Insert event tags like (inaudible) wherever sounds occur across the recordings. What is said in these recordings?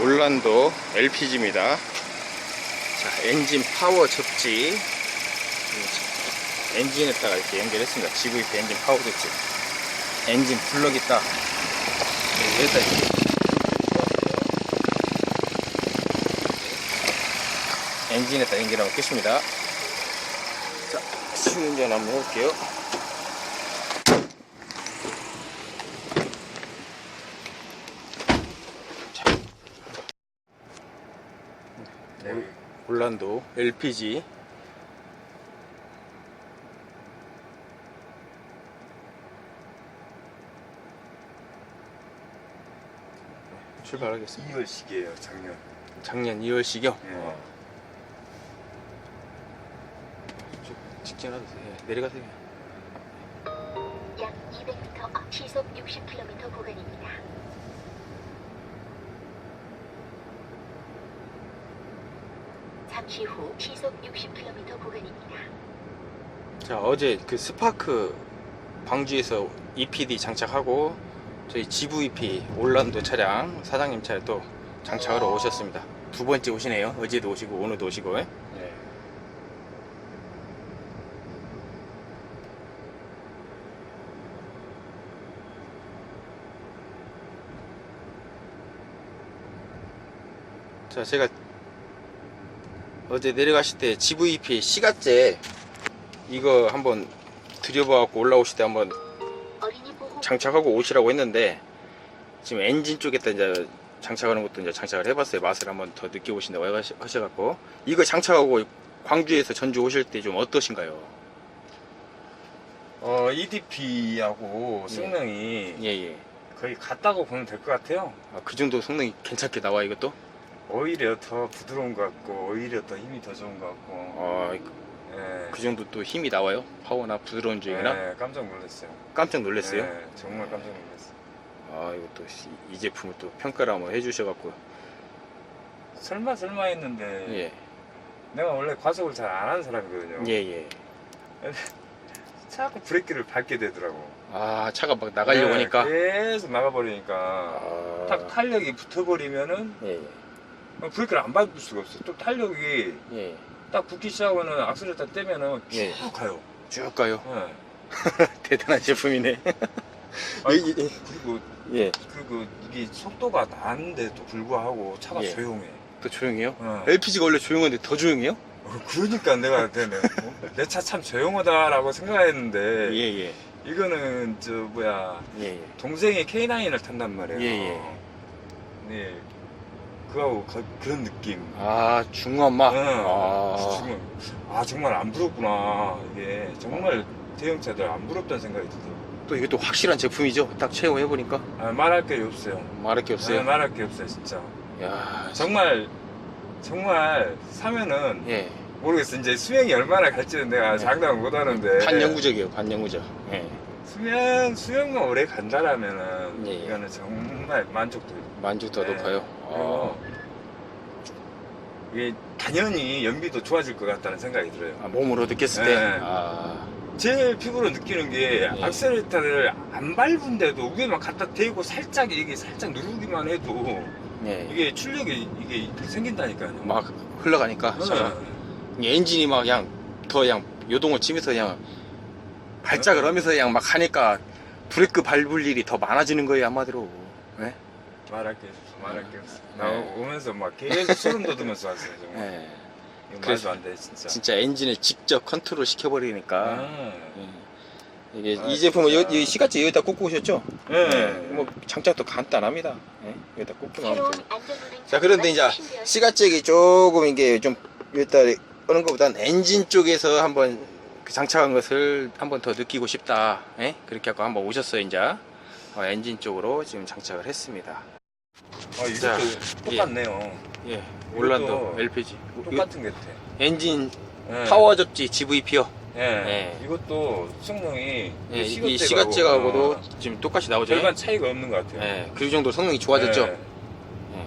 올란도 LPG입니다. 자, 엔진 파워 접지. 엔진에다가 이렇게 연결했습니다. GVP 엔진 파워 접지. 엔진 플러기 딱. 여기다. 엔진에다 연결하면 끝입니다. 자, 시운전 한번 해볼게요. 네. 올란도 LPG 출발하겠습니다. 2월식이에요 작년 작년 2월시경 예. 직진하세요. 예, 내려가세요. 약 200m 앞 시속 60km 구간입니다. 잠시 후 시속 60km 구간입니다. 자 어제 그 스파크 광주에서 EPD 장착하고 저희 GVP 올란도 차량 사장님 차에 또 장착하러 오셨습니다. 두 번째 오시네요. 어제도 오시고 오늘도 오시고. 예? 예. 자 제가 어제 내려가실 때 GVP 시가째 이거 한번 들여봐갖고 올라오실 때 한번 장착하고 오시라고 했는데 지금 엔진 쪽에다 이제 장착하는 것도 이제 장착을 해봤어요. 맛을 한번 더 느껴보신다고 하셔갖고 이거 장착하고 광주에서 전주 오실 때 좀 어떠신가요? 어 EDP하고 예. 성능이 예 예. 거의 같다고 보면 될 것 같아요 아, 그 정도 성능이 괜찮게 나와 이것도? 오히려 더 부드러운 것 같고 오히려 더 힘이 더 좋은 것 같고 아, 예. 그 정도 또 힘이 나와요? 파워나 부드러운 주행이나? 예, 깜짝 놀랐어요 깜짝 놀랐어요. 예, 정말 깜짝 놀랐어요 아 이것도 이- 이 제품을 또 평가를 한번 해주셔갖고 설마 설마 했는데 예. 내가 원래 과속을 잘 안 하는 사람이거든요 예 예. (laughs) 자꾸 브레이크를 밟게 되더라고 아 차가 막 나가려고 예, 하니까. 계속 나가버리니까 아, 딱 탄력이 붙어버리면은 예 브레이크를 안 밟을 수가 없어 또 탄력이 예. 딱 붙기 시작하면은 악셀을 딱 떼면은 쭉 예. 가요 쭉 가요. 예. (laughs) 대단한 제품이네. 아, 이- 이- 그리고 예. 그리고 이게 속도가 나는데도 불구하고 차가 예. 조용해 또 조용해요? 어. LPG가 원래 조용한데 더 조용해요? 어, 그러니까 내가 내차 참 조용하다라고 생각했는데 예예. 이거는 저 뭐야 예 예. 동생이 K9을 탄단 말이에요. 예, 예. 네. 그하고 그, 런 느낌. 아 중엄마. 응. 아. 정말, 아 정말 안 부럽구나. 이게 정말 대형차들 안 부럽다는 생각이 들어요. 또 이게 또 확실한 제품이죠. 딱 체험해 보니까 아, 말할 게 없어요. 말할 게 없어요. 아, 말할 게 없어요, 진짜. 야. 정말 정말 사면은 예. 모르겠어. 이제 수명이 얼마나 갈지는 내가 네. 장담을 못 하는데. 반영구적이에요. 반영구적. 예. 수명 수명만 오래 간다라면은 예. 이거는 정말 만족도. 만족도가 네. 높아요. 그리고 아. 이게 당연히 연비도 좋아질 것 같다는 생각이 들어요. 아, 몸으로 느꼈을 때. 네. 아. 제일 피부로 느끼는 게 예. 악셀레터를 안 밟은데도 위에만 갖다 대고 살짝 이게 살짝 누르기만 해도 예. 이게 출력이 이게 생긴다니까요. 막 흘러가니까 네. 이게 엔진이 막 그냥 더 그냥 요동을 치면서 그냥 발작을 네. 하면서 그냥 막 하니까 브레이크 밟을 일이 더 많아지는 거예요 한마디로. 네? 말할 게 없어. 말할 게 없어. 네. 나 오면서 막 계속 소름 돋으면서 왔어요. 정말. 예. 이거 그래서- 말도 안 돼, 진짜. 진짜 엔진을 직접 컨트롤 시켜버리니까 아. 예. 이게 아, 이 제품은 진짜. 여, 이 시가지 여기다 꽂고 오셨죠? 네. 뭐 장착도 간단합니다. 예. 여기다 하면 새로운 돼요. 자 그런데 이제 시가잭이 조금 이게 좀 여기다 오는 것보단 엔진 쪽에서 한번 그 장착한 것을 한번 더 느끼고 싶다. 예? 그렇게 하고 한번 오셨어요 이제 어, 엔진 쪽으로 지금 장착을 했습니다. 아, 이것도 자, 똑같네요. 예. 올란도 이것도 LPG 똑같은 게 같아. 엔진 예. 파워 접지 GVP요. 예. 예. 이것도 성능이 예, 이 시가잭하고도 어, 지금 똑같이 나오죠. 별반 차이가 없는 것 같아요. 예. 그 정도 성능이 좋아졌죠. 예. 예.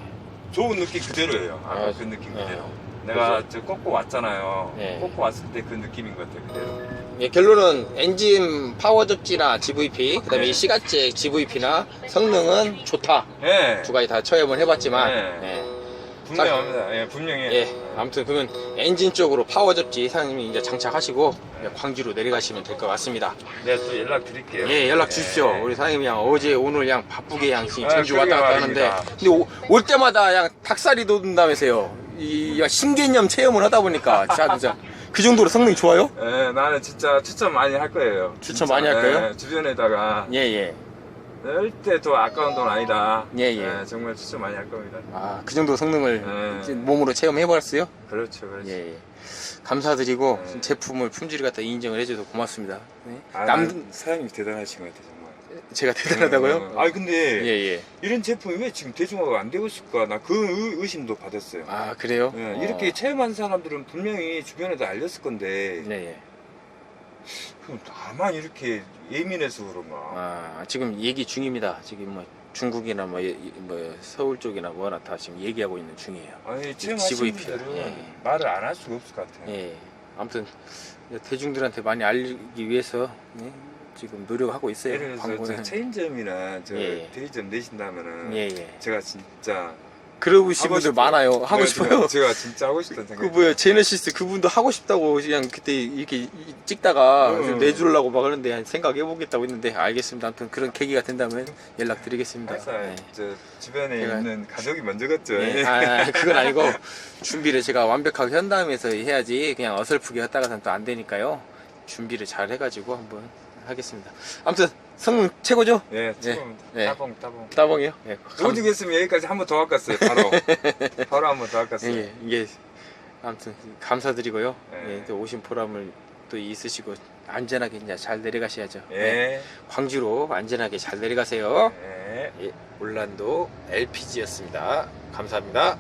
좋은 느낌 그대로예요. 아까 아, 그 느낌 예. 그대로. 내가 저 꺾고 왔잖아요. 예. 꺾고 왔을 때 그 느낌인 것 같아요. 그대로. 예, 결론은 엔진 파워 접지나 GVP, 그 다음에 네. 이 시가잭 GVP나 성능은 좋다. 예. 두 가지 다 체험을 해봤지만, 네. 예. 분명합니다. 예, 분명히. 예, 아무튼 그러면 엔진 쪽으로 파워 접지 사장님이 이제 장착하시고 광주로 내려가시면 될 것 같습니다. 내가 또 연락 드릴게요. 예, 연락 주십시오. 예. 우리 사장님이 양 어제 오늘 그냥 바쁘게 그냥 지금 아, 전주 왔다 갔다 그러게 하는데, 말입니다. 근데 오- 올 때마다 그냥 닭살이 돋는다면서요. 이 신개념 체험을 하다 보니까 진짜, 진짜 그 정도로 성능이 좋아요? 예, 나는 진짜 추천 많이 할 거예요. 추천. 많이 할 거예요? 예, 주변에다가 예, 예. 절대 더 아까운 돈 아니다. 예, 예. 정말 추천 많이 할 겁니다. 아, 그 정도 성능을 예. 이제 몸으로 체험해 봤어요? 그렇죠, 그렇죠. 예, 예. 감사드리고 네. 제품을 품질을 갖다 인정을 해줘서 고맙습니다. 네. 아, 남난 사장님 대단하신 것 같아 정말. 제가 대단하다고요? 음, 아니 근데 예, 예. 이런 제품이 왜 지금 대중화가 안 되고 있을까? 나 그 의심도 받았어요. 아, 그래요? 예, 어. 이렇게 체험한 사람들은 분명히 주변에도 알렸을 건데 네, 예. 그럼 다만 이렇게 예민해서 그런가? 아, 지금 얘기 중입니다. 지금 뭐 중국이나 뭐, 예- 뭐 서울 쪽이나 뭐나 다 지금 얘기하고 있는 중이에요. 아 니 체험하신 GVP. 분들은 예, 예. 말을 안 할 수가 없을 것 같아요. 예. 아무튼 대중들한테 많이 알리기 위해서 예, 지금 노력하고 있어요. 예를 들어서 저 광고는. 체인점이나 저 예, 예. 대리점 내신다면은 예, 예. 제가 진짜 그러신 하고 분들 싶어요. 많아요. 하고 네, 싶어요. 제가, 제가 진짜 하고 싶다는 그 생각. 뭐야 제네시스 그분도 하고 싶다고 그냥 그때 이렇게 이- 찍다가 음. 내주려고 막 그러는데 생각해 보겠다고 했는데 알겠습니다. 아무튼 그런 계기가 된다면 연락드리겠습니다. 항상 예. 저 주변에 제가- 있는 가족이 먼저 갔죠. 예, 아, 아, 그건 (laughs) 아니고 준비를 제가 완벽하게 한 다음에서 해야지 그냥 어설프게 했다가는 또 안 되니까요. 준비를 잘 해가지고 한번 하겠습니다. 아무튼 성능 최고죠? 예, 지금 예. 따봉 따봉. 따봉이요? 예. 감- 오직 했으면 여기까지 한 번더 깎았어요. 바로 (laughs) 바로 한 번더 깎았어요. 예, 이게 아무튼 감사드리고요. 예. 예, 또 오신 보람을 또 있으시고 안전하게 이제 잘 내려가셔야죠. 예. 예. 광주로 안전하게 잘 내려가세요. 예. 예, 올란도 LPG였습니다. 감사합니다.